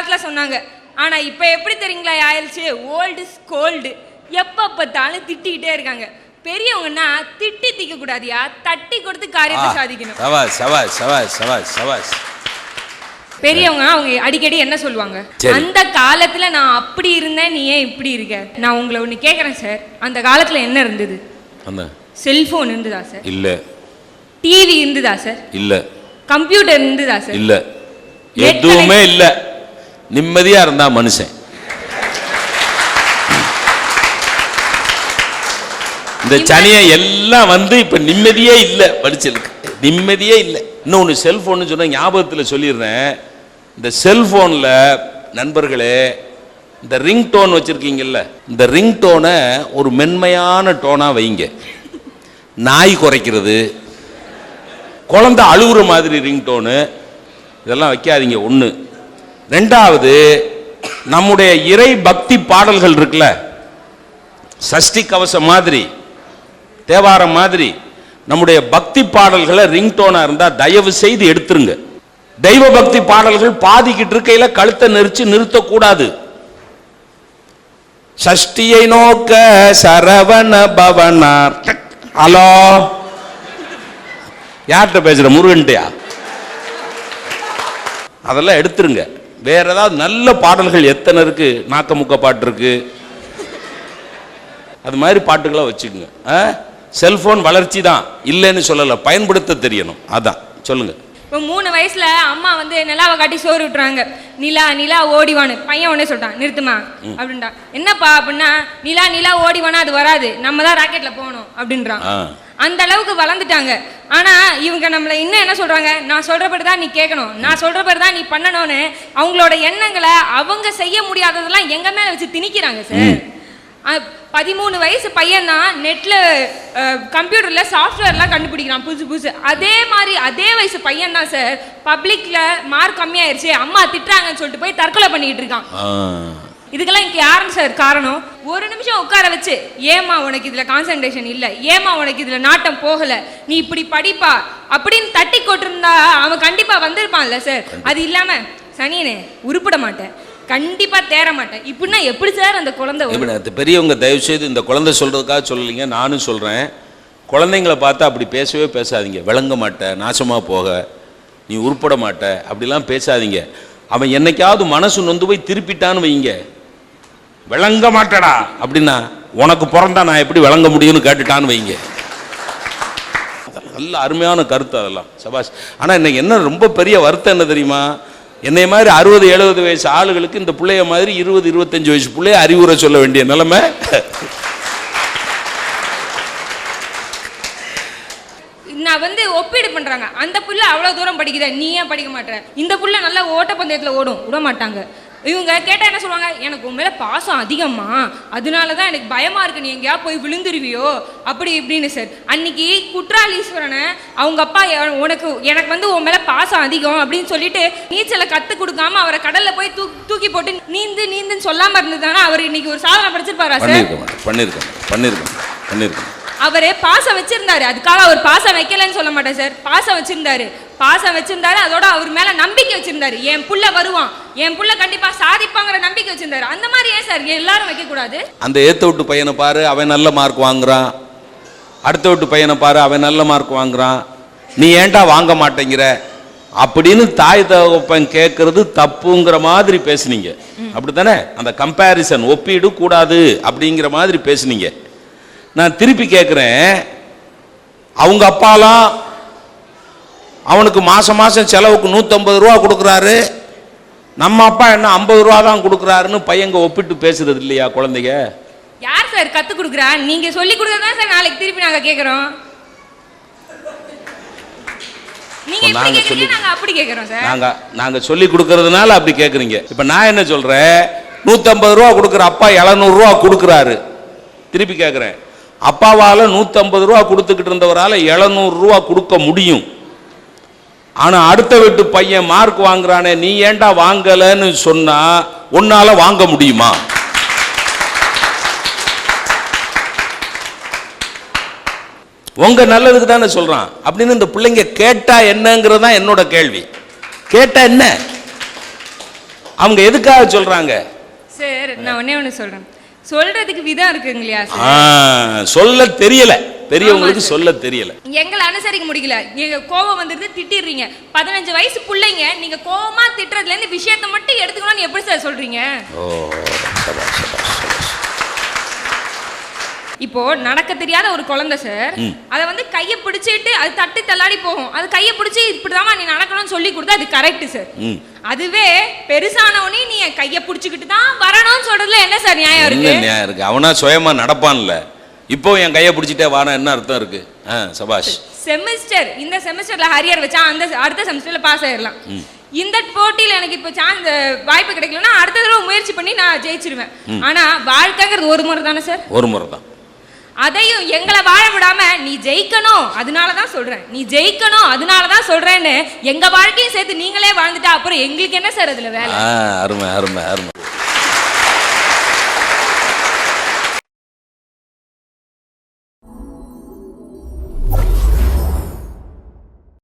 காலத்துல சொன்னாங்க. ஆனா இப்ப எப்படி தெரியுங்களா ஆயிடுச்சு. ஓல்டு இஸ் கோல்டு எப்ப பார்த்தாலும் திட்டிக்கிட்டே இருக்காங்க. பெரியவங்கன்னா திட்டி திக்க கூடாதியா. தட்டி கொடுத்து காரியத்தை சாதிக்கணும். சவாஸ் சவாஸ் சவாஸ் சவாஸ் சவாஸ் பெரியவங்க அவங்க அடிக்கடி என்ன சொல்லுவாங்க. அந்த காலத்துல நான் அப்படி இருந்தேன் நீ ஏன் இப்படி இருக்க? நான் உங்களை ஒண்ணு கேக்குறேன் சார் அந்த காலத்துல என்ன இருந்தது? செல்போன் இருந்ததா சார் இல்ல. டிவி இருந்ததா சார் இல்ல. கம்ப்யூட்டர் இருந்ததா சார் இல்ல. எதுவுமே இல்ல. நிம்மதியா இருந்தா மனுஷன். இந்த சனியை எல்லாம் வந்து இப்ப நிம்மதியே இல்ல படிச்சலுக்கு நிம்மதியே இல்ல. இன்னொன்னு செல்போன் சொன்னா ஞாபகத்துல சொல்லிடுறேன். இந்த செல்போன்ல நண்பர்களே இந்த ரிங் டோன் வச்சிருக்கீங்கல்ல இந்த ரிங் டோனை ஒரு மென்மையான டோனா வைங்க. நாய் குறைக்கிறது. குழந்தை அழுகுற மாதிரி ரிங் டோனு இதெல்லாம் வைக்காதீங்க ஒன்று ரெண்டாவது நம்முடைய இறை பக்தி பாடல்கள் இருக்குல்ல? சஷ்டி கவசம் மாதிரி தேவாரம் மாதிரி நம்முடைய பக்தி பாடல்களை ரிங்டோனாக இருந்தால் தயவு செய்து எடுத்துருங்க. தெய்வ பக்தி பாடல்கள் பாதிக்கிட்டு இருக்கையில் கழுத்தை நெரிச்சு நிறுத்தக்கூடாது. சஷ்டியை நோக்க சரவண பவனார். ஹலோ? யார்கிட்ட பேசுற? முருகன்ட்டையா அதெல்லாம் எடுத்துருங்க. வேற ஏதாவது நல்ல பாடல்கள் எத்தனை இருக்கு? நாக்கமுக்க பாட்டு இருக்கு. அது மாதிரி பாட்டுகளை வச்சுக்கோங்க. செல்போன் வளர்ச்சி தான். இல்லைன்னு சொல்லல. பயன்படுத்த தெரியணும். அதான். சொல்லுங்க. இப்போ மூணு வயசுல அம்மா வந்து நிலாவை காட்டி சோறு விட்டுறாங்க நிலா நிலா ஓடிவான்னு. பையன் உடனே சொல்லிட்டான் நிறுத்துமா? அப்படின்டா என்னப்பா? அப்படின்னா நிலா நிலா ஓடிவானா? அது வராது. நம்ம தான் ராக்கெட்ல போகணும். அப்படின்றான். அந்த அளவுக்கு வளர்ந்துட்டாங்க. ஆனா இவங்க நம்மள இன்னும் என்ன சொல்றாங்க? நான் சொல்றபடி தான் நீ கேட்கணும். நான் சொல்றபடி தான் நீ பண்ணணும்னு அவங்களோட எண்ணங்களை அவங்க செய்ய முடியாததெல்லாம் எங்க மேல வச்சு திணிக்கிறாங்க சார் பதிமூணு வயசு பையன் தான் நெட்ல கம்ப்யூட்டர்ல சாஃப்ட்வேர்லாம் கண்டுபிடிக்கிறான் புதுசு புதுசு. அதே மாதிரி அதே வயசு பையன் தான் சார் பப்ளிக்ல மார்க் கம்மியாயிருச்சு. அம்மா திட்டுறாங்கன்னு சொல்லிட்டு போய் தற்கொலை பண்ணிட்டு இருக்கான். இதுக்கெல்லாம் இங்க யாருங்க சார் காரணம்? ஒரு நிமிஷம் உட்கார வச்சு ஏமா உனக்கு இதுல கான்சென்ட்ரேஷன் இல்ல? ஏமா உனக்கு இதுல நாட்டம் போகல? நீ இப்படி படிப்பா? அப்படின்னு தட்டி கொட்டிருந்தா அவன் கண்டிப்பா வந்திருப்பான்ல சார். அது இல்லாம சனியனே உருப்பிட மாட்டேன். கண்டிப்பா தேற மாட்டேன். இப்படின்னா எப்படி சார் அந்த குழந்தை பெரியவங்க தயவு செய்து இந்த குழந்தை சொல்றதுக்காக சொல்லலைங்க நானும் சொல்றேன். குழந்தைங்கள பார்த்தா அப்படி பேசவே பேசாதீங்க. விளங்க மாட்ட நாசமா போக நீ உருப்பட மாட்ட அப்படிலாம் பேசாதீங்க. அவன் என்னைக்காவது மனசு நொந்து போய் திருப்பிட்டான்னு வைங்க. விளங்க மாட்டடா. அப்படின்னா உனக்கு பிறந்தா நான் எப்படி விளங்க முடியும்னு கேட்டுட்டான்னு வைங்க. நல்ல அருமையான கருத்து அதெல்லாம் சபாஷ். ஆனால் இன்னைக்கு என்ன ரொம்ப பெரிய வருத்தம் என்ன தெரியுமா? என்னை மாதிரி அறுபது எழுபது வயசு ஆளுகளுக்கு இந்த பிள்ளைய மாதிரி இருபது இருபத்தஞ்சு வயசு பிள்ளைய அறிவுரை சொல்ல வேண்டிய நிலைமை? நான் வந்து ஒப்பீடு பண்றாங்க. அந்த புள்ள அவ்வளவு தூரம் படிக்குத? நீ ஏன் படிக்க மாட்டற? இந்த புள்ள நல்லா ஓட்டப்பந்தயத்துல ஓடும். விட மாட்டாங்க இவங்க கேட்டால் என்ன சொல்லுவாங்க? எனக்கு உன் மேலே பாசம் அதிகமா அதனால தான் எனக்கு பயமாக இருக்கு. நீ எங்கேயா போய் விழுந்துருவியோ? அப்படி இப்படின்னு சார். அன்னைக்கு குற்றாலீஸ்வரனை அவங்க அப்பா உனக்கு எனக்கு வந்து உன் மேலே பாசம் அதிகம் அப்படின்னு சொல்லிட்டு நீச்சலை கற்றுக் கொடுக்காம அவரை கடலில் போய் தூ தூக்கி போட்டு நீந்து நீந்துன்னு சொல்லாமல் இருந்ததுனால அவர் இன்னைக்கு ஒரு சாதனை படிச்சிருப்பாரா சார்? பண்ணியிருக்க மாட்டேன் பண்ணியிருக்கேன் அவரு பாசம் வச்சிருந்தாரு. அதுக்காக அவர் பாசம் வைக்கலன்னு சொல்ல மாட்டேன் சார் பாசம் வச்சிருந்தாரு. பாசம் வச்சிருந்தாரு அதோட அவர் மேல நம்பிக்கை வச்சிருந்தாரு. என் புள்ள வருவான். என் புள்ள கண்டிப்பா சாதிப்பாங்கிற நம்பிக்கை வச்சிருந்தாரு. அந்த மாதிரி ஏன் சார் எல்லாரும் வைக்க கூடாது அந்த ஏத்த விட்டு பையனை பாரு அவன் நல்ல மார்க் வாங்குறான். அடுத்த விட்டு பையனை பாரு அவன் நல்ல மார்க் வாங்குறான். நீ ஏன்டா வாங்க மாட்டேங்கிற? அப்படின்னு தாய் தகப்பன் கேட்கறது தப்புங்கிற மாதிரி பேசுனீங்க. அப்படித்தானே? அந்த கம்பேரிசன் ஒப்பீடு கூடாது அப்படிங்கிற மாதிரி பேசுனீங்க. நான் திருப்பி கேட்குறேன் அவங்க அப்பாலாம் அவனுக்கு மாசம் மாசம் செலவுக்கு நூற்றம்பது ரூபா கொடுக்குறாரு. நம்ம அப்பா என்ன ஐம்பது ரூபா தான் கொடுக்குறாருன்னு பையங்க ஒப்பிட்டு பேசுறது இல்லையா குழந்தைங்க? யார் சார் கத்து கொடுக்குறா? நீங்க சொல்லி கொடுக்கறதா சார் நாளைக்கு திருப்பி நாங்க கேக்குறோம். நீங்க இப்ப இப்படி நாங்க கேக்குறீங்க சொல்லி- நாங்க அப்படி கேக்குறோம் சார். நாங்க நாங்க சொல்லி கொடுக்கறதுனால அப்படி கேக்குறீங்க. இப்ப நான் என்ன சொல்றேன்? நூத்தம்பது ரூபா கொடுக்குற அப்பா 700 ரூபா கொடுக்குறாரு. திருப்பி கேட்குறேன் அப்பாவால் நூற்றம்பது ரூபா கொடுத்துக்கிட்டு இருந்தவரால் எழுநூறுரூவா கொடுக்க முடியும். ஆனால் அடுத்த வீட்டு பையன் மார்க் வாங்குறானே நீ ஏன்டா வாங்கலன்னு சொன்னால் உன்னால் வாங்க முடியுமா? உங்க நல்லதுக்கு தானே சொல்றான். அப்படின்னு இந்த பிள்ளைங்க கேட்டா என்னங்கிறது தான் என்னோட கேள்வி. கேட்டா என்ன? அவங்க எதுக்காக சொல்றாங்க? சார் நான் ஒன்னே ஒன்று சொல்றேன். சொல்றதுக்கு விதம் இருக்குங்க இல்லையா சார் ஆ, சொல்ல தெரியல. பெரியவங்களுக்கு. சொல்ல தெரியல. எங்களை அனுசரிக்க முடியல நீங்க கோவம் வந்துருது திட்டிடுறீங்க. பதினஞ்சு வயசு பிள்ளைங்க நீங்க கோவமா திட்டுறதுல இருந்து விஷயத்தை மட்டும் எடுத்துக்கணும்னு எப்படி சார் சொல்றீங்க. இப்போ நடக்க தெரியாத ஒரு குழந்தை சார். அதை வந்து கையை பிடிச்சிட்டு அது தட்டி தள்ளாடி போகும். அது கையை பிடிச்சி இப்படிதாம்மா நீ நடக்கணும்னு சொல்லி கொடுத்தா அது கரெக்ட் சார். அதுவே பெருசானவனே நீ கையை பிடிச்சிக்கிட்டு தான் வரணும்னு சொல்றதுல என்ன சார் நியாயம் இருக்கு? நியாயம் இருக்கு? அவனா சுயமா நடப்பான்ல. இப்போ என் கையை பிடிச்சிட்டே வானா என்ன அர்த்தம் இருக்கு? சபாஷ். செமஸ்டர் இந்த செமஸ்டர்ல ஹரியர் வச்சா அந்த அடுத்த செமஸ்டர்ல பாஸ் ஆயிடலாம் இந்த போட்டியில எனக்கு இப்போ சான்ஸ் வாய்ப்பு கிடைக்கலன்னா அடுத்த தடவை முயற்சி பண்ணி நான் ஜெயிச்சிருவேன். ஆனா வாழ்க்கைங்கிறது ஒரு முறை தானே சார் ஒரு முறை தான். அதையும் எங்களை வாழ விடாம நீ ஜெயிக்கணும். அதனால தான் சொல்றேன். நீ ஜெயிக்கணும். அதனால தான் சொல்றேன்னு எங்க வாழ்க்கையும் சேர்த்து நீங்களே வாழ்ந்துட்டா அப்புறம் எங்களுக்கு என்ன சார் அதுல வேலை? அருமை அருமை அருமை.